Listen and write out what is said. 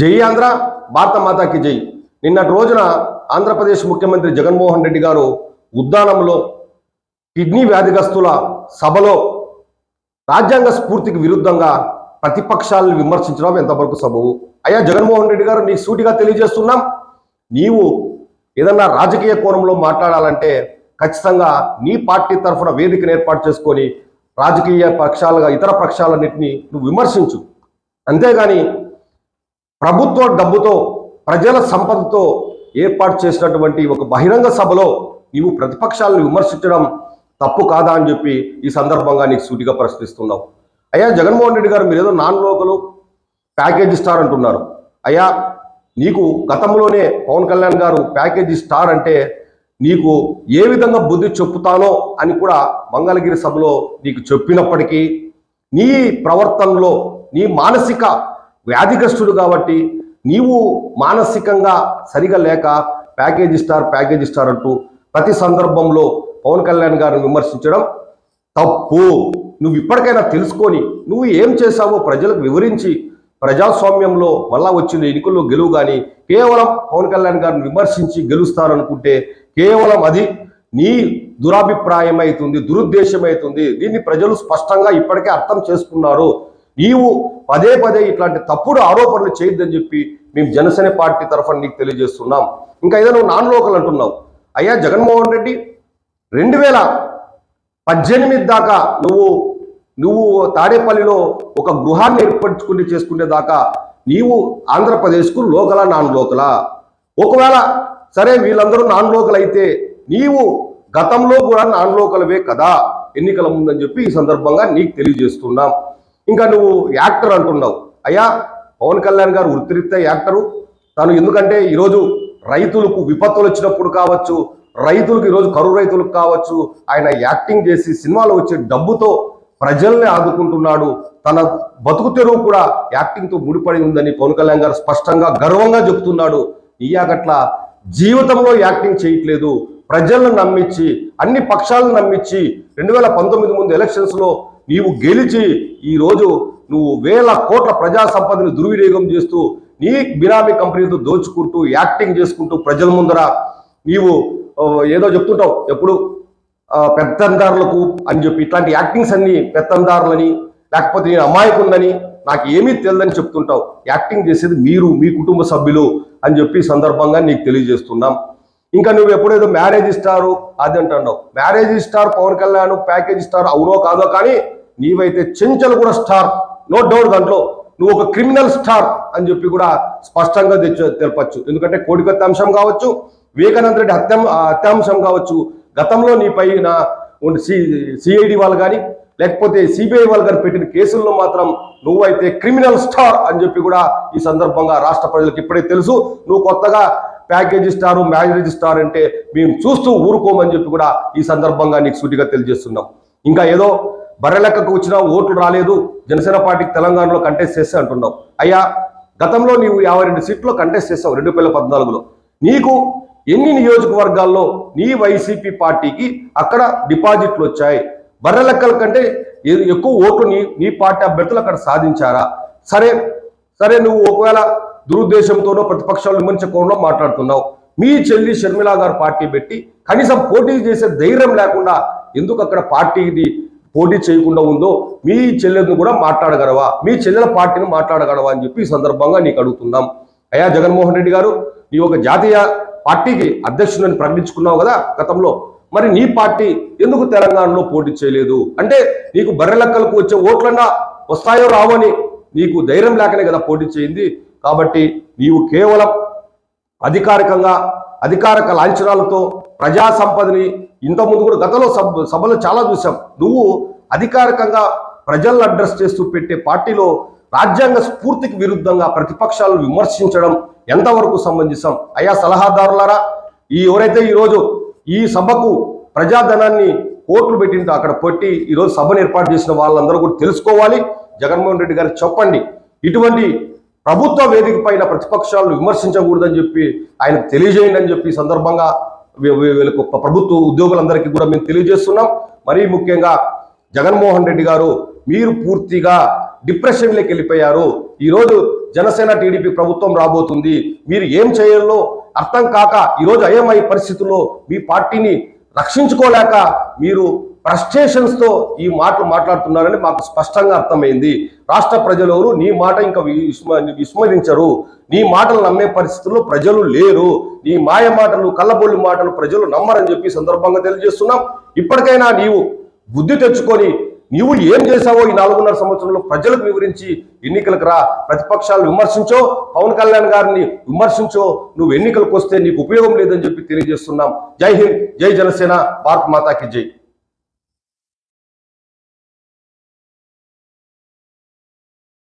జై ఆంధ్ర భారత మాతాకి జై. నిన్నటి రోజున ఆంధ్రప్రదేశ్ ముఖ్యమంత్రి జగన్మోహన్ రెడ్డి గారు ఉద్దానంలో కిడ్నీ వ్యాధిగ్రస్తుల సభలో రాజ్యాంగ స్ఫూర్తికి విరుద్ధంగా ప్రతిపక్షాలను విమర్శించడం ఎంతవరకు సబవు అయ్యా జగన్మోహన్ రెడ్డి గారు నీకు సూటిగా తెలియజేస్తున్నాం. నీవు ఏదన్నా రాజకీయ కోణంలో మాట్లాడాలంటే ఖచ్చితంగా నీ పార్టీ తరఫున వేదికను ఏర్పాటు చేసుకొని రాజకీయ పక్షాలుగా ఇతర పక్షాలన్నింటినీ నువ్వు విమర్శించు. అంతేగాని ప్రభుత్వ డబ్బుతో ప్రజల సంపదతో ఏర్పాటు చేసినటువంటి ఒక బహిరంగ సభలో నీవు ప్రతిపక్షాలను విమర్శించడం తప్పు కాదా అని చెప్పి ఈ సందర్భంగా నీకు సూటిగా ప్రశ్నిస్తున్నావు. అయ్యా జగన్మోహన్ రెడ్డి గారు మీరు ఏదో నాన్ లోకలు ప్యాకేజీ స్టార్ అంటున్నారు. అయ్యా నీకు గతంలోనే పవన్ కళ్యాణ్ గారు ప్యాకేజీ స్టార్ అంటే నీకు ఏ విధంగా బుద్ధి చెప్పుతానో అని కూడా మంగళగిరి సభలో నీకు చెప్పినప్పటికీ నీ ప్రవర్తనలో నీ మానసిక వ్యాధిగ్రస్తుడు కాబట్టి నీవు మానసికంగా సరిగా లేక ప్యాకేజీ స్టార్ ప్యాకేజీ స్టార్ అంటూ ప్రతి సందర్భంలో పవన్ కళ్యాణ్ గారిని విమర్శించడం తప్పు. నువ్వు ఇప్పటికైనా తెలుసుకొని నువ్వు ఏం చేశావో ప్రజలకు వివరించి ప్రజాస్వామ్యంలో మళ్ళా వచ్చిన ఎన్నికల్లో గెలువు కానీ కేవలం పవన్ కళ్యాణ్ గారిని విమర్శించి గెలుస్తారనుకుంటే కేవలం అది నీ దురాభిప్రాయం అవుతుంది దురుద్దేశం అవుతుంది దీన్ని ప్రజలు స్పష్టంగా ఇప్పటికే అర్థం చేసుకున్నారు. నీవు పదే పదే ఇట్లాంటి తప్పుడు ఆరోపణలు చేయొద్దని చెప్పి మేము జనసేన పార్టీ తరఫున నీకు తెలియజేస్తున్నాం. ఇంకా ఏదో నువ్వు నాన్ లోకల్ అంటున్నావు. అయ్యా జగన్మోహన్ రెడ్డి రెండు వేల పద్దెనిమిది దాకా నువ్వు నువ్వు తాడేపల్లిలో ఒక గృహాన్ని ఏర్పరచుకుని చేసుకునే దాకా నీవు ఆంధ్రప్రదేశ్కు లోకలా నాన్ లోకలా? ఒకవేళ సరే వీళ్ళందరూ నాన్ లోకల్ అయితే నీవు గతంలో కూడా నాన్ లోకలవే కదా? ఎన్నికల ముందని చెప్పి ఈ సందర్భంగా నీకు తెలియజేస్తున్నాం. ఇంకా నువ్వు యాక్టర్ అంటున్నావు. అయ్యా పవన్ కళ్యాణ్ గారు వృత్తిరీత్యా యాక్టరు. తను ఎందుకంటే ఈరోజు రైతులకు విపత్తులు వచ్చినప్పుడు కావచ్చు రైతులకు ఈరోజు కరువు రైతులకు కావచ్చు ఆయన యాక్టింగ్ చేసి సినిమాలో వచ్చే డబ్బుతో ప్రజల్ని ఆదుకుంటున్నాడు. తన బతుకు తెరువు కూడా యాక్టింగ్తో ముడిపడి ఉందని పవన్ కళ్యాణ్ గారు స్పష్టంగా గర్వంగా చెప్తున్నాడు. ఇయాగట్ల జీవితంలో యాక్టింగ్ చేయట్లేదు. ప్రజలను నమ్మించి అన్ని పక్షాలను నమ్మించి రెండు వేల పంతొమ్మిది ముందు ఎలక్షన్స్లో నీవు గెలిచి ఈరోజు నువ్వు వేల కోట్ల ప్రజా సంపదని దుర్వినియోగం చేస్తూ నీ బినామీ కంపెనీతో దోచుకుంటూ యాక్టింగ్ చేసుకుంటూ ప్రజల ముందర నీవు ఏదో చెప్తుంటావు ఎప్పుడు? పెత్తందారులకు అని చెప్పి ఇట్లాంటి యాక్టింగ్స్ అన్ని పెత్తందారులని లేకపోతే నేను అమాయకుందని నాకు ఏమీ తెలియదని చెప్తుంటావు. యాక్టింగ్ చేసేది మీరు మీ కుటుంబ సభ్యులు అని చెప్పి సందర్భంగా నీకు తెలియజేస్తున్నాం. ఇంకా నువ్వు ఎప్పుడేదో మ్యారేజ్ ఇస్తారు అది అంటున్నావు. Marriage star Pawan Kalyan package star అవునో కాదో కానీ నీవైతే చెంచలు కూడా స్టార్ నో డౌట్ దాంట్లో. నువ్వు ఒక క్రిమినల్ స్టార్ అని చెప్పి కూడా స్పష్టంగా తెచ్చు తెలపచ్చు. ఎందుకంటే కోడికొత్త అంశం కావచ్చు వివేకానంద రెడ్డి హత్య హత్యాంశం కావచ్చు గతంలో నీ పైన సిఐడి వాళ్ళు కానీ లేకపోతే సిబిఐ వాళ్ళు కానీ పెట్టిన కేసుల్లో మాత్రం నువ్వైతే క్రిమినల్ స్టార్ అని చెప్పి కూడా ఈ సందర్భంగా రాష్ట్ర ప్రజలకు ఇప్పుడే తెలుసు. నువ్వు కొత్తగా ప్యాకేజీ స్టార్ మ్యారేజ్ స్టార్ అంటే మేము చూస్తూ ఊరుకోమని చెప్పి కూడా ఈ సందర్భంగా నీకు సూటిగా తెలియజేస్తున్నాం. ఇంకా ఏదో బర్రెలెక్కకు వచ్చిన ఓట్లు రాలేదు జనసేన పార్టీకి తెలంగాణలో కంటెస్ట్ చేస్తే అంటున్నావు. అయ్యా గతంలో నీవు యాభై రెండు సీట్లో కంటెస్ట్ చేస్తావు రెండు వేల పద్నాలుగులో. నీకు ఎన్ని నియోజకవర్గాల్లో నీ వైసీపీ పార్టీకి అక్కడ డిపాజిట్లు వచ్చాయి? బర్రె లెక్కల కంటే ఎక్కువ ఓట్లు నీ నీ పార్టీ అభ్యర్థులు అక్కడ సాధించారా? సరే సరే నువ్వు ఒకవేళ దురుద్దేశంతోనో ప్రతిపక్షాలు విమర్శకోణంలో మాట్లాడుతున్నావు. మీ చెల్లి షర్మిల గారు పార్టీ పెట్టి కనీసం పోటీ చేసే ధైర్యం లేకుండా ఎందుకు అక్కడ పార్టీది పోటీ చేయకుండా ఉందో మీ చెల్లెలను కూడా మాట్లాడగలవా? మీ చెల్లెల పార్టీని మాట్లాడగలవా అని చెప్పి ఈ సందర్భంగా నీకు అడుగుతున్నాం. అయ్యా జగన్మోహన్ రెడ్డి గారు నీ ఒక జాతీయ పార్టీకి అధ్యక్షుడిని ప్రకటించుకున్నావు కదా గతంలో. మరి నీ పార్టీ ఎందుకు తెలంగాణలో పోటీ చేయలేదు? అంటే నీకు బర్రె లెక్కలకు వచ్చే ఓట్లన్నా వస్తాయో రావని నీకు ధైర్యం లేకనే కదా పోటీ చేయింది. కాబట్టి నీవు కేవలం అధికారికంగా అధికారిక లాంఛనాలతో ప్రజా సంపదని ఇంతకుముందు కూడా గతంలో సభ సభలో చాలా చూసాం. నువ్వు అధికారికంగా ప్రజలను అడ్రస్ చేస్తూ పెట్టే పార్టీలో రాజ్యాంగ స్ఫూర్తికి విరుద్ధంగా ప్రతిపక్షాలను విమర్శించడం ఎంతవరకు సంబంధించాం? అయ్యా సలహాదారులారా ఈ ఎవరైతే ఈరోజు ఈ సభకు ప్రజాధనాన్ని కోట్లు పెట్టిందో అక్కడ పెట్టి ఈరోజు సభను ఏర్పాటు చేసిన వాళ్ళందరూ కూడా తెలుసుకోవాలి. జగన్మోహన్ రెడ్డి గారు చెప్పండి. ఇటువంటి ప్రభుత్వ వేదిక పైన ప్రతిపక్షాలను విమర్శించకూడదని చెప్పి ఆయన తెలియజేయండి అని చెప్పి సందర్భంగా వీళ్ళకు ప్రభుత్వ ఉద్యోగులందరికీ కూడా మేము తెలియజేస్తున్నాం. మరీ ముఖ్యంగా జగన్మోహన్ రెడ్డి గారు మీరు పూర్తిగా డిప్రెషన్లోకి వెళ్ళిపోయారు. ఈరోజు జనసేన టీడీపీ ప్రభుత్వం రాబోతుంది. మీరు ఏం చేయాలో అర్థం కాక ఈరోజు అయమయ్యే పరిస్థితుల్లో మీ పార్టీని రక్షించుకోలేక మీరు తో ఈ మాటలు మాట్లాడుతున్నారని మాకు స్పష్టంగా అర్థమైంది. రాష్ట్ర ప్రజలు ఎవరు? నీ మాట ఇంకా విస్మ విస్మరించరు. నీ మాటలు నమ్మే పరిస్థితుల్లో ప్రజలు లేరు. నీ మాయ మాటలు కళ్ళబొల్లి మాటలు ప్రజలు నమ్మరని చెప్పి సందర్భంగా తెలియజేస్తున్నాం. ఇప్పటికైనా నీవు బుద్ధి తెచ్చుకొని నీవు ఏం చేశావో ఈ నాలుగున్నర సంవత్సరంలో ప్రజలకు వివరించి ఎన్నికలకు రా ప్రతిపక్షాలు విమర్శించో పవన్ కళ్యాణ్ గారిని విమర్శించో నువ్వు ఎన్నికలకు వస్తే నీకు ఉపయోగం లేదని చెప్పి తెలియజేస్తున్నాం. జై హింద్ జై జనసేన భారత్ మాతాకి జై.